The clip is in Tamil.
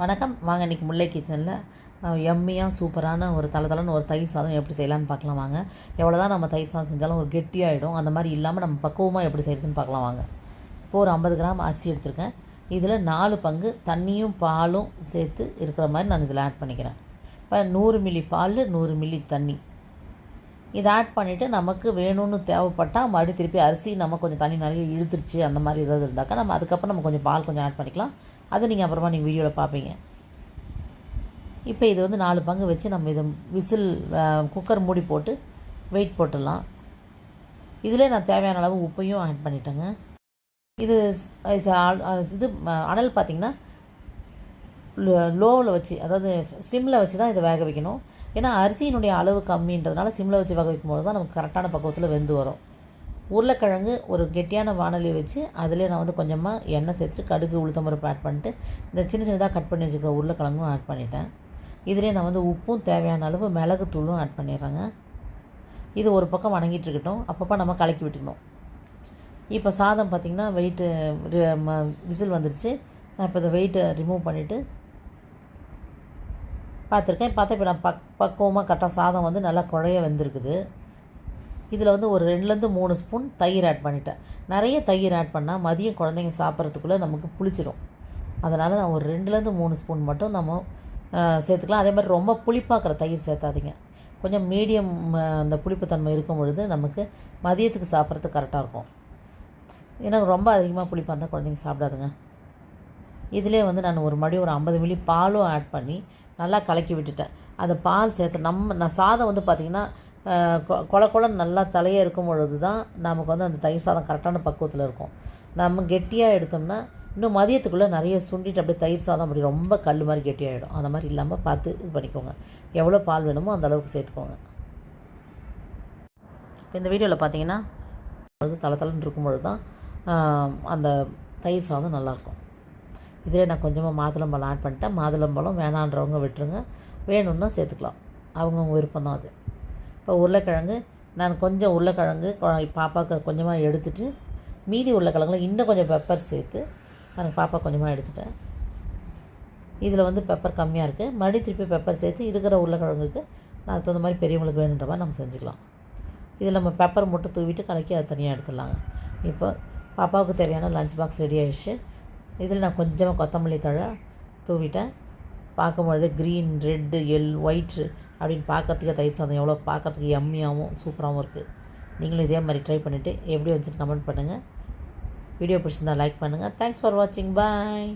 வணக்கம். வாங்க இன்றைக்கி முல்லை கிச்சனில் எம்மியாக சூப்பரான ஒரு தளதளன்னு ஒரு தயிர் சாதம் எப்படி செய்யலான்னு பார்க்கலாம் வாங்க. எவ்வளோ தான் நம்ம தயிர் சாதம் செஞ்சாலும் ஒரு கெட்டியாகிடும் அந்த மாதிரி இல்லாமல் நம்ம பக்குவமாக எப்படி செய்கிறதுன்னு பார்க்கலாம் வாங்க. இப்போ ஒரு ஐம்பது கிராம் அரிசி எடுத்திருக்கேன். இதில் நாலு பங்கு தண்ணியும் பாலும் சேர்த்து இருக்கிற மாதிரி நான் இதில் ஆட் பண்ணிக்கிறேன். இப்போ நூறு மில்லி பால் நூறு மில்லி தண்ணி. இதை ஆட் பண்ணிவிட்டு நமக்கு வேணும்னு தேவைப்பட்டால் மறுபடியும் திருப்பி அரிசி நம்ம கொஞ்சம் தண்ணி நிறைய இழுத்துருச்சு அந்த மாதிரி ஏதாவது இருந்தாக்கா நம்ம அதுக்கப்புறம் நம்ம கொஞ்சம் பால் கொஞ்சம் ஆட் பண்ணிக்கலாம். அதை நீங்கள் அப்புறமா நீங்கள் வீடியோவில் பார்ப்பீங்க. இப்போ இது வந்து நாலு பங்கு வச்சு நம்ம இதை விசில் குக்கர் மூடி போட்டு வெயிட் போட்டுடலாம். இதிலே நான் தேவையான அளவு உப்பையும் ஆட் பண்ணிட்டேங்க. இது இது அனல் பார்த்திங்கன்னா லோவில் வச்சு அதாவது சிம்மில் வச்சு தான் இதை வேக வைக்கணும். ஏன்னா அரிசியினுடைய அளவு கம்மின்றதுனால சிம்மில் வச்சு வேக வைக்கும்போது தான் நமக்கு கரெக்டான பக்குவத்தில் வெந்து வரும். உருளைக்கிழங்கு ஒரு கெட்டியான வானொலி வச்சு அதிலே நான் வந்து கொஞ்சமாக எண்ணெய் சேர்த்துட்டு கடுகு உளுத்தம்பருப்பு ஆட் பண்ணிட்டு இந்த சின்ன சின்னதாக கட் பண்ணி வச்சுக்கிற உருளைக்கிழங்கும் ஆட் பண்ணிட்டேன். இதிலே நான் வந்து உப்பும் தேவையான அளவு மிளகு தூளும் ஆட் பண்ணிடுறேங்க. இது ஒரு பக்கம் வணங்கிட்டு இருக்கட்டும். அப்பப்போ நம்ம கலக்கி விட்டுக்கணும். இப்போ சாதம் பார்த்திங்கன்னா வெயிட்டு விசில் வந்துருச்சு. நான் இப்போ இந்த வெயிட்டை ரிமூவ் பண்ணிவிட்டு பார்த்துருக்கேன். பார்த்தா இப்போ நான் பக் பக்குவமாக கரெக்டாக சாதம் வந்து நல்லா குழைய வெந்திருக்குது. இதில் வந்து ஒரு ரெண்டுலேருந்து மூணு ஸ்பூன் தயிர் ஆட் பண்ணிட்டேன். நிறைய தயிர் ஆட் பண்ணால் மதியம் குழந்தைங்க சாப்பிட்றதுக்குள்ளே நமக்கு புளிச்சிடும் அதனால் நான் ஒரு ரெண்டுலேருந்து மூணு ஸ்பூன் மட்டும் நம்ம சேர்த்துக்கலாம். அதே மாதிரி ரொம்ப புளிப்பாக்கிற தயிர் சேர்த்தாதீங்க. கொஞ்சம் மீடியம் அந்த புளிப்புத்தன்மை இருக்கும் பொழுது நமக்கு மதியத்துக்கு சாப்பிட்றதுக்கு கரெக்டாக இருக்கும். ஏன்னா ரொம்ப அதிகமாக புளிப்பாக இருந்தால் குழந்தைங்க சாப்பிடாதுங்க. இதிலே வந்து நான் ஒரு மடி ஒரு ஐம்பது மில்லி பாலும் ஆட் பண்ணி நல்லா கலக்கி விட்டுட்டேன். அந்த பால் சேர்த்து நம்ம நான் சாதம் வந்து பார்த்திங்கன்னா கொ- கொல கொலன்னு நல்லா தலையே இருக்கும் பொழுது தான் நமக்கு வந்து அந்த தயிர் சாதம் கரெக்டான பக்குவத்தில் இருக்கும். நம்ம கெட்டியாக எடுத்தோம்னா இன்னும் மதியத்துக்குள்ளே நிறைய சுண்டிட்டு அப்படியே தயிர் சாதம் அப்படி ரொம்ப கல் மாதிரி கெட்டியாகிடும் அந்த மாதிரி இல்லாமல் பார்த்து இது பண்ணிக்கோங்க. எவ்வளோ பால் வேணுமோ அந்த அளவுக்கு சேர்த்துக்கோங்க. இப்போ இந்த வீடியோவில் பார்த்தீங்கன்னா அது தலை தலைன்னு இருக்கும் பொழுது தான் அந்த தயிர் சாதம் நல்லாயிருக்கும் இதில் நான் கொஞ்சமாக மாதுளம்பழம் ஆட் பண்ணிட்டேன். மாதுளம்பழம் வேணான்றவங்க விட்டுருங்க. வேணும்னா சேர்த்துக்கலாம். அவங்கவுங்க விருப்பம் தான் அது. இப்போ உருளைக்கிழங்கு நான் கொஞ்சம் உருளைக்கிழங்கு கொ- பாப்பாவுக்கு கொஞ்சமாக எடுத்துட்டு மீதி உருளைக்கிழங்குல இன்னும் கொஞ்சம் பெப்பர் சேர்த்து நான் பாப்பா கொஞ்சமாக எடுத்துட்டேன். இதில் வந்து பெப்பர் கம்மியாக இருக்குது மறுபடியும் திருப்பி பெப்பர் சேர்த்து இருக்கிற உருளைக்கிழங்குக்கு நான் அதுக்கு தகுந்த மாதிரி பெரியவங்களுக்கு வேணுன்ற மாதிரி நம்ம செஞ்சுக்கலாம். இதில் நம்ம பெப்பர் மட்டும் தூவிட்டு கலக்கி அதை தனியாக எடுத்துடலாங்க. இப்போ பாப்பாவுக்கு தேவையான லஞ்ச் பாக்ஸ் ரெடி ஆகிடுச்சு இதில் நான் கொஞ்சமாக கொத்தமல்லி தழை தூவிட்டேன். பார்க்கும்பொழுது க்ரீன் ரெட்டு எல் ஒயிட் அப்படின்னு பார்க்கறதுக்கு தயிர் சாதம் எவ்வளோ பார்க்கறதுக்கு எம்மியாகவும் சூப்பராகவும் இருக்குது நீங்களும் இதே மாதிரி ட்ரை பண்ணிவிட்டு எப்படி வந்துச்சுன்னு கமெண்ட் பண்ணுங்கள் வீடியோ பிடிச்சிருந்தா லைக் பண்ணுங்கள் தேங்க்ஸ் ஃபார் வாட்சிங் பாய்